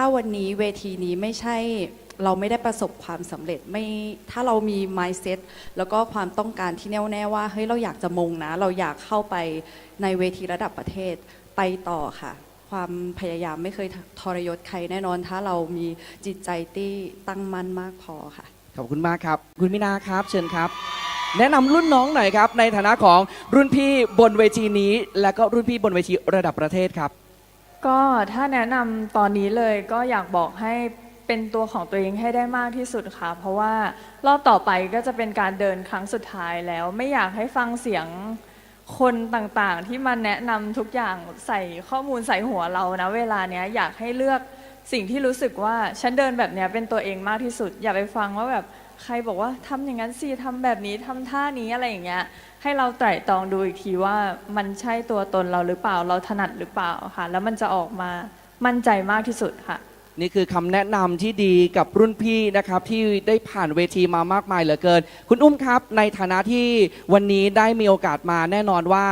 ถ้าวันนี้เวทีนี้ไม่ใช่เราไม่ได้ประสบความสำเร็จไม่ถ้าเรามี mindset แล้วก็ความต้องการที่แน่วแน่ว่าเฮ้ยเราอยากจะมงนะ เราอยากเข้าไปในเวทีระดับประเทศไปต่อค่ะ ความพยายามไม่เคยทรยศใครแน่นอน ถ้าเรามีจิตใจที่ตั้งมั่นมากพอค่ะ ขอบคุณมากครับ คุณมินาครับ เชิญครับ แนะนำรุ่นน้องหน่อยครับ ในฐานะของรุ่นพี่บนเวทีนี้ และก็รุ่นพี่บนเวทีระดับประเทศครับ ก็ถ้าแนะนำตอนนี้เลยก็อยากบอกให้เป็นตัวของตัวเองให้ได้มากที่สุดค่ะ เพราะว่ารอบต่อไปก็จะเป็นการเดินครั้งสุดท้ายแล้ว ไม่อยากให้ฟังเสียงคนต่างๆ ที่มาแนะนำทุกอย่างใส่ข้อมูลใส่หัวเรานะเวลาเนี้ยอยากให้เลือก สิ่งที่รู้สึกว่าฉันเดินแบบเนี้ยเป็นตัวเองมากที่สุด อย่าไปฟังว่าแบบใครบอกว่าทำอย่างนั้นสิทำแบบนี้ทำท่านี้อะไรอย่างเงี้ยให้เราไตร่ตรองดูอีกทีว่ามันใช่ตัวตนเราหรือเปล่าเราถนัดหรือเปล่าค่ะ แล้วมันจะออกมามั่นใจมากที่สุดค่ะ นี่คือคำแนะนำที่ดีกับรุ่นพี่นะครับ ที่ได้ผ่านเวทีมามากมายเหลือเกิน คุณอุ้มครับ ในฐานะที่วันนี้ได้มีโอกาสมาแน่นอนว่า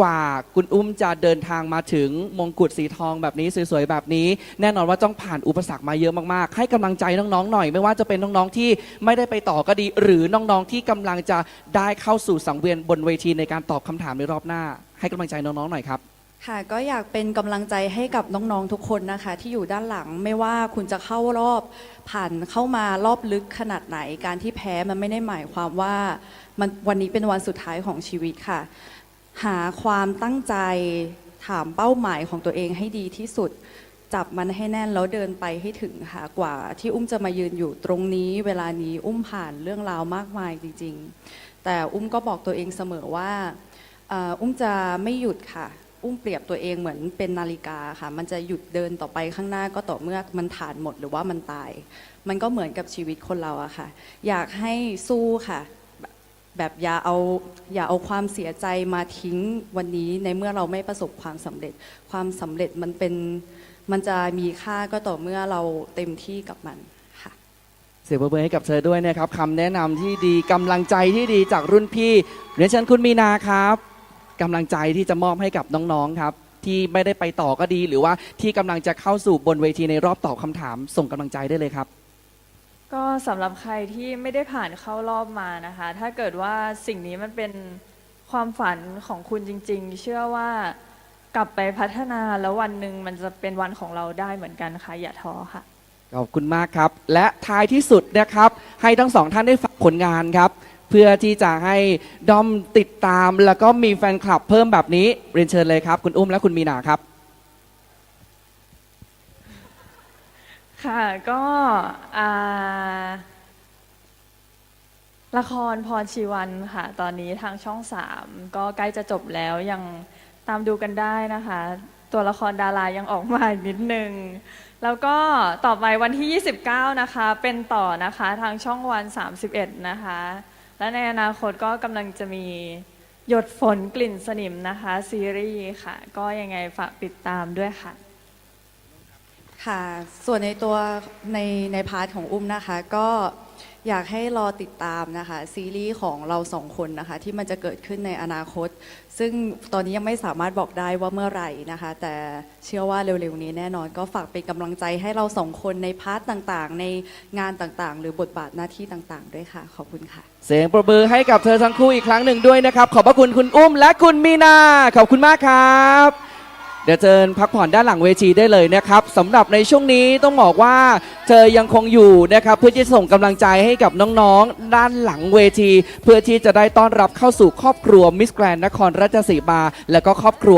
กว่าคุณอุ้มจะเดินทางมาถึงมงกุฎสีทองแบบนี้สวยๆแบบนี้ แน่นอนว่าต้องผ่านอุปสรรคมาเยอะมากๆ ให้กำลังใจน้องๆหน่อย ไม่ว่าจะเป็นน้องๆที่ไม่ได้ไปต่อก็ดี หรือน้องๆที่กำลังจะได้เข้าสู่สังเวียนบนเวทีในการตอบคำถามในรอบหน้า ให้กำลังใจน้องๆหน่อยครับค่ะก็อยากเป็นกำลังใจให้กับน้องๆทุกคนนะคะ ที่อยู่ด้านหลังไม่ว่าคุณจะเข้ารอบผ่านเข้ามารอบลึกขนาดไหน การที่แพ้มันไม่ได้หมายความว่ามันวันนี้เป็นวันสุดท้ายของชีวิตค่ะ หาความตั้งใจถามเป้าหมายของตัวเองให้ดีที่สุด จับมันให้แน่นแล้วเดินไปให้ถึงค่ะกว่า ที่อุ้มจะมายืนอยู่ตรงนี้ เวลานี้อุ้มผ่านเรื่องราวมากมายจริง ๆ แต่อุ้มก็บอกตัวเองเสมอว่าอ่ออุ้มจะไม่หยุดค่ะ อุ้มเปรียบตัวเองเหมือนเป็นนาฬิกาค่ะ มันจะหยุดเดินต่อไปข้างหน้าก็ต่อเมื่อมันฐานหมดหรือว่ามันตาย มันก็เหมือนกับชีวิตคนเราอะค่ะ อยากให้สู้ค่ะ แบบอย่าเอาอย่าเอาความเสียใจมาทิ้งวันนี้ในเมื่อเราไม่ประสบความสำเร็จ ความสำเร็จมันเป็นมันจะมีค่าก็ต่อเมื่อเราเต็มที่กับมันค่ะ เสียงปรบมือให้กับเธอด้วยนะครับคำแนะนำที่ดีกำลังใจที่ดีจากรุ่นพี่เรียนเชิญคุณมีนาครับกำลังใจที่จะมอบให้กับน้องๆครับ ที่ไม่ได้ไปต่อก็ดี หรือว่าที่กำลังจะเข้าสู่บนเวทีในรอบตอบคำถาม ส่งกำลังใจได้เลยครับ ก็สำหรับใครที่ไม่ได้ผ่านเข้ารอบมานะคะ ถ้าเกิดว่าสิ่งนี้มันเป็นความฝันของคุณจริง ๆ เชื่อว่ากลับไปพัฒนาแล้ววันหนึ่งมันจะเป็นวันของเราได้เหมือนกันค่ะ อย่าท้อค่ะ ขอบคุณมากครับ และท้ายที่สุดนะครับ ให้ทั้งสองท่านได้ฝากผลงานครับ เพื่อที่จะให้ดอมติดตามแล้วก็มีแฟนคลับเพิ่มแบบนี้เรียนเชิญเลยครับ คุณอุ้มและคุณมีนาครับ ค่ะก็อ่าละครพรชีวันค่ะ ตอนนี้ทางช่องสามก็ใกล้จะจบแล้วยังตามดูกันได้นะคะ ตัวละครดารายังออกมาอีกนิดนึง แล้วก็ต่อไปวันที่ 29 นะคะ เป็นต่อนะคะทางช่องวัน 31 นะคะ และในอนาคตก็กำลังจะมีหยดฝนกลิ่นสนิมนะคะ ซีรีส์ค่ะ ก็ยังไงฝากติดตามด้วยค่ะ ค่ะ ส่วนในตัวในในพาร์ทของอุ้มนะคะ ก็อยากให้รอติดตามนะคะ ซีรีส์ของเราสองคนนะคะ ที่มันจะเกิดขึ้นในอนาคต ซึ่งตอนนี้ยังไม่สามารถบอกได้ว่าเมื่อไหร่นะคะ แต่เชื่อว่าเร็วๆนี้แน่นอนก็ฝากเป็นกำลังใจให้เราสองคนในพาร์ทต่างๆ ในงานต่างๆ หรือบทบาทหน้าที่ต่างๆ ด้วยค่ะ ขอบคุณค่ะ เสียงปรบมือให้กับเธอทั้งคู่อีกครั้งหนึ่งด้วยนะครับ ขอบพระคุณคุณอุ้มและคุณมีนา ขอบคุณมากครับ เดี๋ยวเชิญพักผ่อนด้านหลังเวทีได้เลยนะครับสำหรับในช่วงนี้ต้องบอกว่าเธอยังคงอยู่นะครับเพื่อที่จะส่งกำลังใจให้กับน้องๆ ด้านหลังเวที เพื่อที่จะได้ต้อนรับเข้าสู่ครอบครัวมิสแกรนนครราชสีมาและก็ครอบครัว